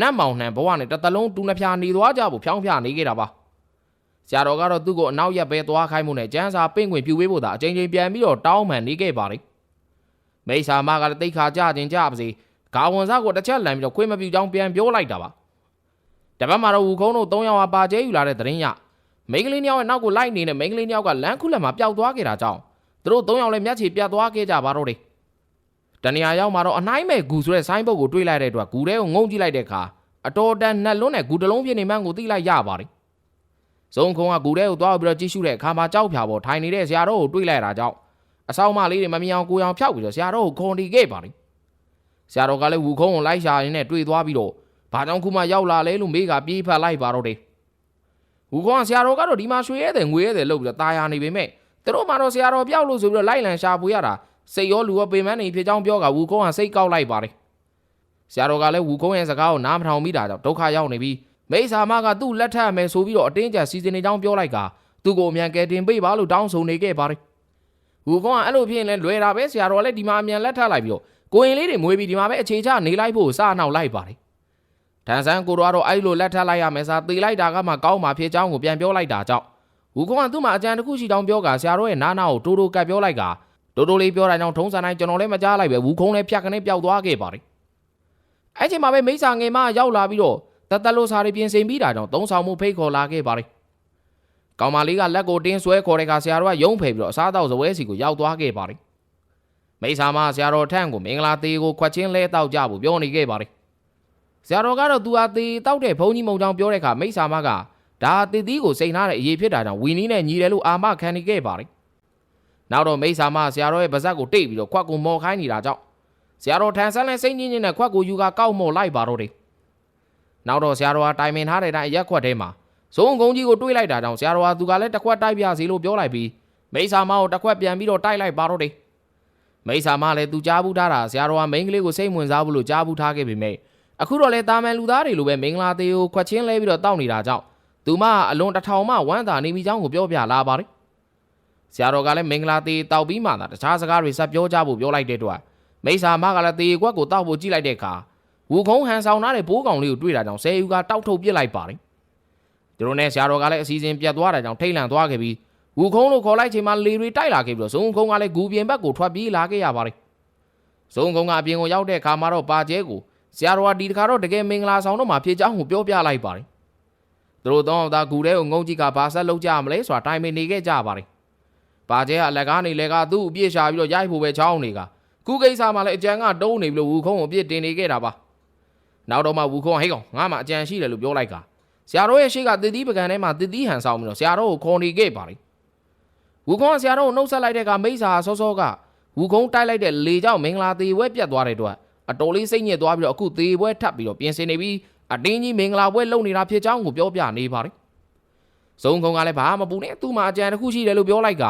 နတ်မောင်နှံဘဝနဲ့တစ်သလုံးတူနှဖြာနေသွားကြဖို့ဖြောင်းဖြနေခဲ့တာပါဆရာတော်ကတော့သူ့ကိုအနောက်ရက်ပဲသွားခိုင်းမှုနဲ့ကျန်းစာပင့်ခွင့်ပြုပေးဖို့သာအချိန်ချင်းပြန်ပြီးတော့တောင်းပန်နေခဲ့ပါတယ်မိတ်ဆာမကလည်းတိတ်ခါကြခြင်းကြပါစေဂါဝန်စားကိုတစ်ချက်လန်ပြီးတော့ခွင့်မပြုကြောင်းပြန်ပြောလိုက်တာပါတပတ်မှာတော့ဝူခုံးတို့၃ယောက်ဟာပါကျဲယူလာတဲ့သတင်းရ မိန်းကလေးနှစ်ယောက်ရဲ့နောက်ကိုလိုက်နေတဲ့မိန်းကလေးနှစ်ယောက်ကလမ်းခုလက်မှာပျောက်သွားခဲ့တာကြောင့်သူတို့၃ယောက်လည်းမျက်ခြေပြတ်သွားခဲ့ကြပါတော့တယ်တနေရာရောက်မှာတော့အနှိုင်းမဲ့ဂူဆိုတဲ့ဆိုင်းဘုတ်ကိုတွေးလိုက်တဲ့အတွက်ဂူထဲကိုငုံကြည့်လိုက်တဲ့အခါအတော်တန်နှက်လွန်းတဲ့ဂူတစ်လုံးဖြစ်နေမှန်းကိုသိလိုက်ရပါတယ်။ဇုံခုံကဂူထဲကိုသွားပြီးတော့ကြည့်ရှုတဲ့အခါမှာကြောက်ဖြာပေါ်ထိုင်နေတဲ့ဆရာတော်ကိုတွေးလိုက်တာကြောင့်အဆောင်မလေးတွေမမြင်အောင်ကိုယ်အောင်ဖြောက်ပြီးတော့ဆရာတော်ကိုခုန်တီခဲ့ပါတယ်။ဆရာတော်ကလည်းဝူခုံးကိုလိုက်ရှာရင်းနဲ့တွေးသွားပြီးတော့ဘာကြောင့်ခုမှရောက်လာလဲလို့မေးကပြေးဖက်လိုက်ပါတော့တယ်။ ဝူခုံးကဆရာတော်ကတော့ဒီမှာရွှေရဲတယ်ငွေရဲတယ်လို့ပြီးတော့ตายရနေပေမဲ့သူတို့မှတော့ဆရာတော်ပြောက်လို့ဆိုပြီးတော့လိုက်လံရှာဖွေရတာ စိတ်ရောလူရောပေမန်းနေဖြစ်ကြောင်းပြောကဝူကုန်းကစိတ်ကောက်လိုက်ပါတယ်။ဆရာတော်ကလည်းဝူကုန်းရဲ့စကားကိုနားမထောင်မိတာကြောင့်ဒုက္ခရောက်နေပြီးမိစ္ဆာမကသူ့လက်ထပ်မယ်ဆိုပြီးတော့အတင်းကျပ်စီစဉ်နေကြောင်းပြောလိုက်ကသူ့ကိုအမြန်ကယ်တင်ပေးပါလို့တောင်းဆိုနေခဲ့ပါတယ်။ဝူကုန်းကအဲ့လိုဖြစ်ရင်လည်းလွယ်တာပဲဆရာတော်လည်းဒီမှာအမြန်လက်ထပ်လိုက်ပြီးတော့ကိုရင်လေးတွေမွေးပြီးဒီမှာပဲအခြေချနေလိုက်ဖို့စအနောက်လိုက်ပါတယ်။ တန်ဆန်းကိုတော်ကတော့အဲ့လိုလက်ထပ်လိုက်ရမယ်စားသေလိုက်တာကမှကောင်းမှာဖြစ်ကြောင်းကိုပြန်ပြောလိုက်တာကြောင့်ဝူကုန်းကသူ့မှာအကြံတစ်ခုရှိတောင်းပြောကဆရာတော်ရဲ့နားနာကိုတိုးတိုးကပ်ပြောလိုက်ကတိုးတိုးလေးပြောတာကြောင့်ထုံးစံတိုင်းကျွန်တော်လည်းမကြားလိုက်ပဲဝူခုံးလည်းဖြတ်ကနေပျောက်သွားခဲ့ပါတယ်။အဲ့ချိန်မှာပဲမိစ္ဆာငယ်မရောက်လာပြီးတော့တသက်လို့စားတွေပြင်ဆင်ပြီးတာကြောင့်သုံးဆောင်မှုဖိတ်ခေါ်လာခဲ့ပါတယ်။ကောင်မလေးကလက်ကိုတင်းဆွဲခေါ်တဲ့ကဆရာတော်ကယုံဖယ်ပြီးတော့အစားတောက်စပွဲစီကိုရောက်သွားခဲ့ပါတယ်။မိစ္ဆာမဆရာတော်ထန့်ကိုမင်္ဂလာသေးကိုခွက်ချင်းလဲတောက်ကြဖို့ပြောနေခဲ့ပါတယ်။ ဆရာတော်ကတော့သူဟာသေးတောက်တဲ့ဘုန်းကြီးမုံကြောင့်ပြောတဲ့အခါမိစ္ဆာမကဒါသေသီးကိုစိန်ထားတဲ့အရေးဖြစ်တာကြောင့်ဝီနီးနဲ့ညီတယ်လို့အာမခံနေခဲ့ပါတယ်။နောက်တော့မိစ္ဆာမဆရာတော်ရဲ့ဗဇက်ကိုတိတ်ပြီးတော့ခွက်ကိုမော်ခိုင်းနေတာကြောင့်ဆရာတော်ထန်ဆန်းလဲစိတ်ညစ်ညစ်နဲ့ခွက်ကိုယူကကောက်မော်လိုက်ပါတော့တယ်။နောက်တော့ဆရာတော်ကတိုင်ပင်ထားတဲ့အတိုင်းအရက်ခွက်ထဲမှာဇုံကုန်းကြီးကိုတွေးလိုက်တာကြောင့်ဆရာတော်ကသူကလည်းတစ်ခွက်တိုက်ပြစီလို့ပြောလိုက်ပြီးမိစ္ဆာမကိုတစ်ခွက်ပြန်ပြီးတော့တိုက်လိုက်ပါတော့တယ်။မိစ္ဆာမလည်းသူကြားဘူးထားတာဆရာတော်ကမိန်းကလေးကိုစိတ်ဝင်စားဘူးလို့ကြားဘူးထားခဲ့ပေမဲ့ အခုတော့လေတာမန်လူသားတွေလိုပဲမင်္ဂလာသေးကိုခွက်ချင်းလဲပြီးတော့တောက်နေတာကြောင့်သူမအလွန်တစ်ထောင်မှဝမ်းသာနေပြီးကြောင်းကိုပြောပြလာပါတယ်ဆရာတော်ကလည်းမင်္ဂလာသေးတောက်ပြီးမှသာတခြားစကားတွေဆက်ပြောကြဖို့ပြောလိုက်တဲ့အတွက်မိစ္ဆာမကလည်းသေကွက်ကိုတောက်ဖို့ကြည့်လိုက်တဲ့အခါဝူခုံးဟန်ဆောင်ထားတဲ့ဘိုးကောင်လေးကိုတွေ့တာကြောင့်ဆယ်ယူကတောက်ထုတ်ပစ်လိုက်ပါတယ်သူတို့နဲ့ဆရာတော်ကလည်းအစီအစဉ်ပြတ်သွားတာကြောင့်ထိတ်လန့်သွားခဲ့ပြီးဝူခုံးလို့ခေါ်လိုက်ချိန်မှာလေတွေတိုက်လာခဲ့ပြီးတော့ဇုံခုံးကလည်းဂူပြင်ဘက်ကိုထွက်ပြေးလာခဲ့ရပါတယ်ဇုံခုံးကအပြင်ကိုရောက်တဲ့အခါမှာတော့ပါကျဲကို ဆရာတော်ကဒီတခါတော့တကယ်မင်္ဂလာဆောင်တော့မှဖြစ်ကြောင်းကိုပြောပြလိုက်ပါတယ်သူတို့တော့သာဂူထဲကိုငုံကြည့်ကဘာဆက်လုပ်ကြမလဲဆိုတာတိုင်ပင်နေခဲ့ကြပါတယ်ပါကျဲကအလက်ကားနေလဲကသူ့အပြစ်ရှာပြီးတော့ရိုက်ဖို့ပဲချောင်းနေကခုကိစ္စမှလည်းအကြံကတုံးနေပြီလို့ဝူခုံးကိုအပြစ်တင်နေခဲ့တာပါဆနောက်တော့မှဝူခေါ်ဟေးကောင်ငါမှအကြံရှိတယ်လို့ပြောလိုက်ကဆရာတော်ရဲ့ရှေ့ကတည်တည်ပကံထဲမှာတည်တည်ဟန်ဆောင်ပြီးတော့ဆရာတော်ကိုခေါ်နေခဲ့ပါလေဝူခေါ်ကဆရာတော်ကိုနှုတ်ဆက်လိုက်တဲ့ကမိစ္ဆာစောစောကဝူခုံးတိုက်လိုက်တဲ့လေကြောင့်မင်္ဂလာသေးပွဲပြတ်သွားတဲ့အတွက် အတော်လေးစိတ်ညစ်သွားပြီးတော့အခုသေးပွဲထပ်ပြီးတော့ပြင်ဆင်နေပြီးအတင်းကြီးမင်္ဂလာပွဲလုပ်နေတာဖြစ်ကြောင်းကိုပြောပြနေပါလေဇုံခုံကလည်းဘာမှမပူနဲ့သူ့မှာအကြံတစ်ခုရှိတယ်လို့ပြောလိုက်က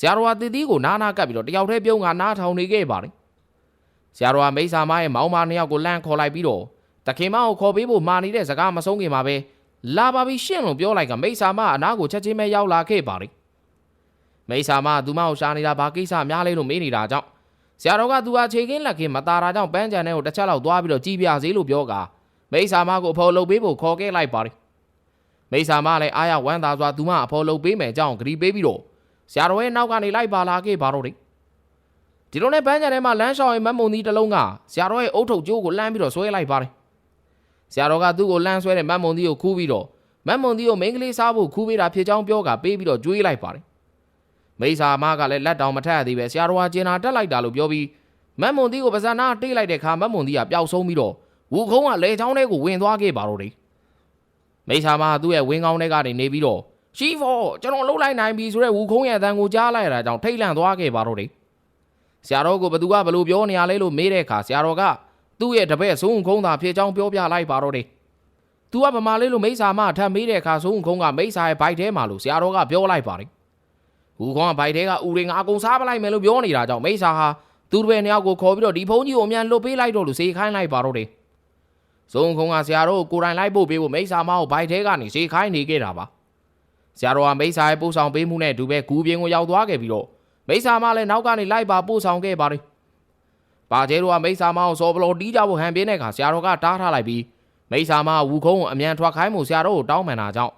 ဆရာတော်ကတည်တည်ကိုနားနာကပ်ပြီးတော့တယောက်တည်းပြုံးကနားထောင်နေခဲ့ပါလေဆရာတော်ကမိစ္ဆာမရဲ့မောင်မနှစ်ယောက်ကိုလန့်ခေါ်လိုက်ပြီးတော့တခင်မကိုခေါ်ပေးဖို့မှာနေတဲ့စကားမဆုံးခင်မှာပဲလာပါပြီရှင့်လို့ပြောလိုက်ကမိစ္ဆာမအနားကိုချက်ချင်းပဲရောက်လာခဲ့ပါလေမိစ္ဆာမကသူမကိုရှာနေတာဘာကိစ္စများလဲလို့မေးနေတာကြောင့် ဆရာတော်ကသူဟာခြေကင်းလက်ခင်းမตาတာကြောင့်ပန်းချန်ထဲကိုတစ်ချက်လောက်သွားပြီးတော့ကြည်ပြစေလို့ပြောကမိစ္ဆာမကိုအဖော်လုပ်ပေးဖို့ခေါ်ခဲ့လိုက်ပါလေမိစ္ဆာမလည်းအားရဝမ်းသာစွာသူမအဖော်လုပ်ပေးမယ်အကြောင်းဂရီပေးပြီးတော့ဆရာတော်ရဲ့နောက်ကနေလိုက်ပါလာခဲ့ပါတော့တယ်ဒီလိုနဲ့ပန်းချန်ထဲမှာလမ်းလျှောက်ရင်မတ်မုံသီးတစ်လုံးကဆရာတော်ရဲ့အုတ်ထုပ်ကျိုးကိုလှမ်းပြီးတော့ဆွဲလိုက်ပါတယ်ဆရာတော်ကသူ့ကိုလှမ်းဆွဲတဲ့မတ်မုံသီးကိုခူးပြီးတော့မတ်မုံသီးကိုမိန်းကလေးစားဖို့ခူးပေးတာဖြစ်ကြောင်းပြောကပေးပြီးတော့ကြွေးလိုက်ပါတယ် မိစ္ဆာမကလည်းလက်တောင်မထက်ရသေးပဲဆရာတော်ကကျင်နာတက်လိုက်တာလို့ပြောပြီးမတ်မုံသီးကိုပါဇာနာတိတ်လိုက်တဲ့အခါမတ်မုံသီးကပျောက်ဆုံးပြီးတော့ဝူခုံးကလေချောင်းထဲကိုဝင်သွားခဲ့ပါတော့တယ်မိစ္ဆာမကသူ့ရဲ့ဝင်းကောင်းထဲကနေနေပြီးတော့ရှီဖောကျွန်တော်လှုပ်လိုက်နိုင်ပြီဆိုတဲ့ဝူခုံးရဲ့အတန်ကိုကြားလိုက်ရတာကြောင့်ထိတ်လန့်သွားခဲ့ပါတော့တယ်ဆရာတော်ကဘသူကဘလို့ပြောနေရလဲလို့မေးတဲ့အခါဆရာတော်ကသူ့ရဲ့တပည့်ဆုံးခုံးသာဖြစ်ကြောင်းပြောပြလိုက်ပါတော့တယ်။ "तू ကဗမာလေးလို့မိစ္ဆာမထပ်မေးတဲ့အခါဆုံးခုံးကမိစ္ဆာရဲ့ဘိုက်ထဲမှာလို့ဆရာတော်ကပြောလိုက်ပါတယ်။ ဟူခေါင်းကဘိုက်ထဲကဦးရင်းငါအကုန်စားပလိုက်မယ်လို့ပြောနေတာကြောင့်မိစ္ဆာဟာသူ့တပည့်နှစ်ယောက်ကိုခေါ်ပြီးတော့ဒီဖုန်းကြီးကိုအမြန်လွတ်ပေးလိုက်တော့လို့စေခိုင်းလိုက်ပါတော့တယ်။ဆုံးခုံးကဆရာတော်ကိုကိုယ်တိုင်လိုက်ပို့ပေးဖို့မိစ္ဆာမကိုဘိုက်ထဲကနေစေခိုင်းနေခဲ့တာပါ။ဆရာတော်ကမိစ္ဆာရဲ့ပို့ဆောင်ပေးမှုနဲ့အတူပဲဂူပြင်းကိုရောက်သွားခဲ့ပြီးတော့မိစ္ဆာမလည်းနောက်ကနေလိုက်ပါပို့ဆောင်ခဲ့ပါတယ်။ပါကျဲတို့ကမိစ္ဆာမကိုစော်ဘလော်တီးကြဖို့ဟန်ပြင်းတဲ့အခါဆရာတော်ကတားထားလိုက်ပြီးမိစ္ဆာမကဝူခုံးကိုအမြန်ထွက်ခိုင်းမှုဆရာတော်ကိုတောင်းပန်တာကြောင့်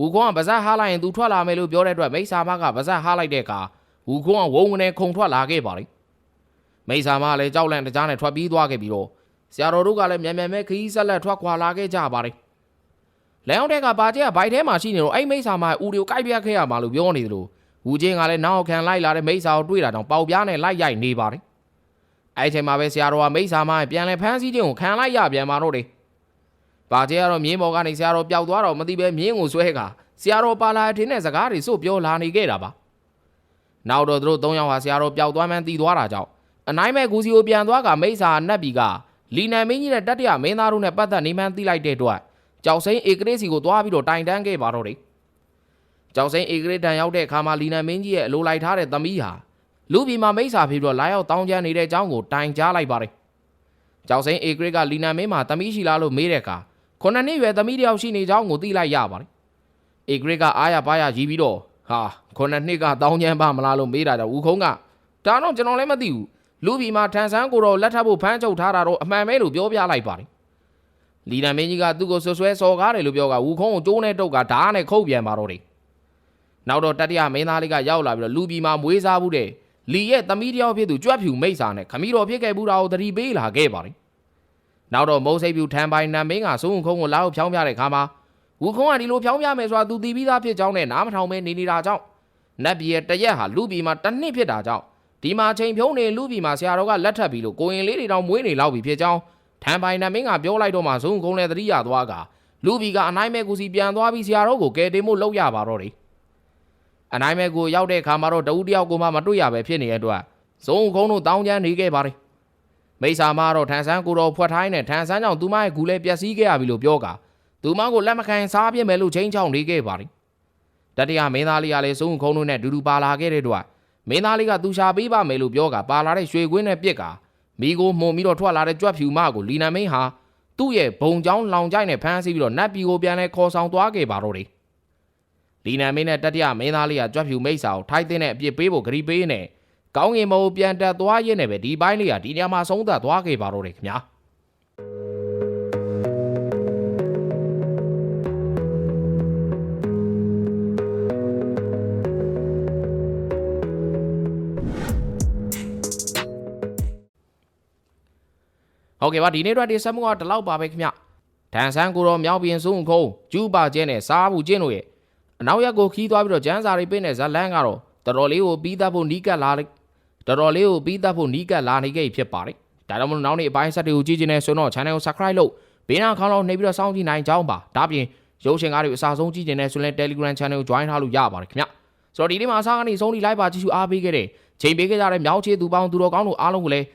ဝူခုံးကပါဇက်ဟားလိုက်ရင်သူထွက်လာမယ်လို့ပြောတဲ့အတွက်မိစ္ဆာမကပါဇက်ဟားလိုက်တဲ့အခါဝူခုံးကဝုံကနေခုံထွက်လာခဲ့ပါလေ။မိစ္ဆာမကလည်းကြောက်လန့်တကြားနဲ့ထွက်ပြီးသွားခဲ့ပြီးတော့ဆရာတော်တို့ကလည်းမြန်မြန်ပဲခီးဆက်လက်ထွက်ခွာလာခဲ့ကြပါတယ်။လမ်းအောင်တဲ့ကပါကျဲကဘိုက်ထဲမှာရှိနေတော့အဲ့မိစ္ဆာမကဦးတွေကိုကိုက်ပြတ်ခဲ့ရမှာလို့ပြောနေတယ်လို့ဝူချင်းကလည်းနောက်ခံလိုက်လာတဲ့မိစ္ဆာကိုတွေ့တာကြောင့်ပေါက်ပြားနဲ့လိုက်ရိုက်နေပါတယ်။အဲ့ဒီချိန်မှာပဲဆရာတော်ကမိစ္ဆာမရဲ့ပြန်လဲဖမ်းဆီးခြင်းကိုခံလိုက်ရပြန်ပါတော့တယ်။ ပါကျဲကတော့မြင်းပေါ်ကနေဆရာတော်ပျောက်သွားတော့မသိပဲမြင်းကိုဆွဲကဆရာတော်ပါလာထင်းတဲ့စကားတွေစို့ပြောလာနေခဲ့တာပါ။နောက်တော့သူတို့၃ယောက်ဟာဆရာတော်ပျောက်သွားမှန်းသိသွားတာကြောင့်အနိုင်မဲ့ကူစီကိုပြန်သွားကမိစ္ဆာနတ်ဘီကလီနန်မင်းကြီးနဲ့တတ္တရမင်းသားတို့နဲ့ပတ်သက်နေမှန်းသိလိုက်တဲ့အတွက်ကြောက်စိမ့်ဧကရေစီကိုသွားပြီးတော့တိုင်တန်းခဲ့ပါတော့တယ်။ကြောက်စိမ့်ဧကရေတန်ရောက်တဲ့အခါမှာလီနန်မင်းကြီးရဲ့အလိုလိုက်ထားတဲ့သမီးဟာလူပြည်မှာမိစ္ဆာဖြစ်ပြီးတော့လာရောက်တောင်းကျမ်းနေတဲ့အကြောင်းကိုတိုင်ကြားလိုက်ပါတယ်။ကြောက်စိမ့်ဧကရေကလီနန်မင်းမှာသမီးရှိလားလို့မေးတဲ့အခါ ခုနှစ်နှစ်ရွယ်သမီးတယောက်ရှိနေကြောင်းကိုသိလိုက်ရပါတယ်။ဧကရေကအားရပါးရရီးပြီးတော့ဟာခုနှစ်နှစ်ကတောင်းကျမ်းပါမလားလို့မေးတာကြောင့်ဦးခုံးကဒါတော့ကျွန်တော်လည်းမသိဘူးလူပြည်မှာထန်ဆန်းကိုတော့လက်ထပ်ဖို့ဖမ်းချုပ်ထားတာတော့အမှန်ပဲလို့ပြောပြလိုက်ပါတယ်။လီနန်မင်းကြီးကသူ့ကိုဆွဆွဲစော်ကားတယ်လို့ပြောကဝူခုံးကိုကျိုးနဲ့တုတ်ကဓာတ်နဲ့ခုတ်ပြန်ပါတော့တယ်။နောက်တော့တတိယမင်းသားလေးကရောက်လာပြီးတော့လူပြည်မှာမွေးစားဘူးတဲ့လီရဲ့သမီးတယောက်ဖြစ်သူကြွက်ဖြူမိတ်စာနဲ့ခမီတော်ဖြစ်ခဲ့ဘူးတာကိုသတိပေးလာခဲ့ပါတယ်။ နောက်တော့မုံစိတ်ဖြူထန်ပိုင်နံမင်းကစိုးုံခုံးကိုလာအောင်ဖြောင်းပြတဲ့ခါမှာဝူခုံးကဒီလိုဖြောင်းပြမယ်ဆိုတာသူသိပြီးသားဖြစ်ကြောင်းနဲ့နားမထောင်မဲနေနေတာကြောင့်နတ်ပြည်ရဲ့တရက်ဟာလူပြည်မှာတစ်နှစ်ဖြစ်တာကြောင့်ဒီမှာချိန်ဖြုံးနေလူပြည်မှာဆရာတော်ကလက်ထပ်ပြီးလို့ကိုရင်လေးတွေတောင်မွေးနေလောက်ပြီဖြစ်ကြောင်းထန်ပိုင်နံမင်းကပြောလိုက်တော့မှဇုံကုန်းလည်းသတိရသွားကလူပြည်ကအနိုင်မဲ့ကူစီပြန်သွားပြီးဆရာတော်ကိုကယ်တင်ဖို့လုပ်ရပါတော့တယ်အနိုင်မဲ့ကိုရောက်တဲ့အခါမှာတော့တဦးတယောက်ကိုမှမတွေ့ရပဲဖြစ်နေတဲ့အတွက်ဇုံကုန်းတို့တောင်းကျမ်းနေခဲ့ပါတယ် မိစ္ဆာမတော့ထန်ဆန်းကိုတော်ဖွက်ထိုင်းနဲ့ထန်ဆန်းကြောင့်သူမရဲ့ဂူလဲပျက်စီးခဲ့ရပြီလို့ပြောကသူမကိုလက်မခံစားပြစ်မယ်လို့ချိန်ချောင်းနေခဲ့ပါတယ်တတိယမင်းသားလေးကလည်းစုံခုံတို့နဲ့ဒူဒူပါလာခဲ့တဲ့အတွက်မင်းသားလေးကသူရှာပေးပါမယ်လို့ပြောကပါလာတဲ့ရွှေကွင်းနဲ့ပြစ်ကမိကိုမှုံပြီးတော့ထွက်လာတဲ့ကြွက်ဖြူမကိုလီနမင်းဟာသူ့ရဲ့ဘုံချောင်းလောင်ကြိုက်နဲ့ဖမ်းဆီးပြီးတော့နတ်ပြည်ကိုပြန်လဲခေါ်ဆောင်သွားခဲ့ပါတော့တယ်လီနမင်းနဲ့တတိယမင်းသားလေးကကြွက်ဖြူမိတ်စာကိုထိုက်တဲ့အပြစ်ပေးဖို့ဂရီပေးနေ ကောင်းငင်မကိုပြန်တက်သွားရင်းနဲ့ပဲဒီပိုင်းလေးကဒီနေရာမှာဆုံးသက်သွားခဲ့ပါတော့တယ်ခင်ဗျာဟုတ်ကဲ့ပါဒီနေ့တော့ဒီဆက်မှုကဒီလောက်ပါပဲခင်ဗျဒန်ဆန်းကိုတော့မြောက်ပြင်စုံခုံးကျူးပါကျဲနဲ့စားဘူးကျင်းတို့ရဲ့အနောက်ရက်ကိုခီးသွားပြီးတော့ကျန်းစာရိပ်ပင်းတဲ့ဇလန်းကတော့တော်တော်လေးကိုပြီးသားဖို့နီးကပ်လာလိုက် တော်တော်လေးကိုပြီးသားဖို့နီးကပ်လာနေခဲ့ဖြစ်ပါတယ်ဒါကြောင့်မလို့နောက်နေ့အပိုင်းဆက်တွေကိုကြည့်ချင်တဲ့ဆိုတော့ channel ကို subscribe လုပ်ဘေးနားခေါင်းလောက်နေပြီးတော့စောင့်ကြည့်နိုင်ကြောင်းပါဒါပြင်ရုပ်ရှင်ကားတွေအစားဆုံးကြည့်နေတဲ့ဆိုရင်လည်း Telegram Channel ကို join ထားလို့ရပါတယ်ခင်ဗျဆိုတော့ဒီနေ့မှာအစားကနေဆုံးထိလိုက်ပါကြည့်ရှုအားပေးခဲ့တဲ့ချိန်ပေးခဲ့ကြတဲ့မြောက်ချေသူပေါင်းသူတော်ကောင်းတို့အားလုံးကိုလည်း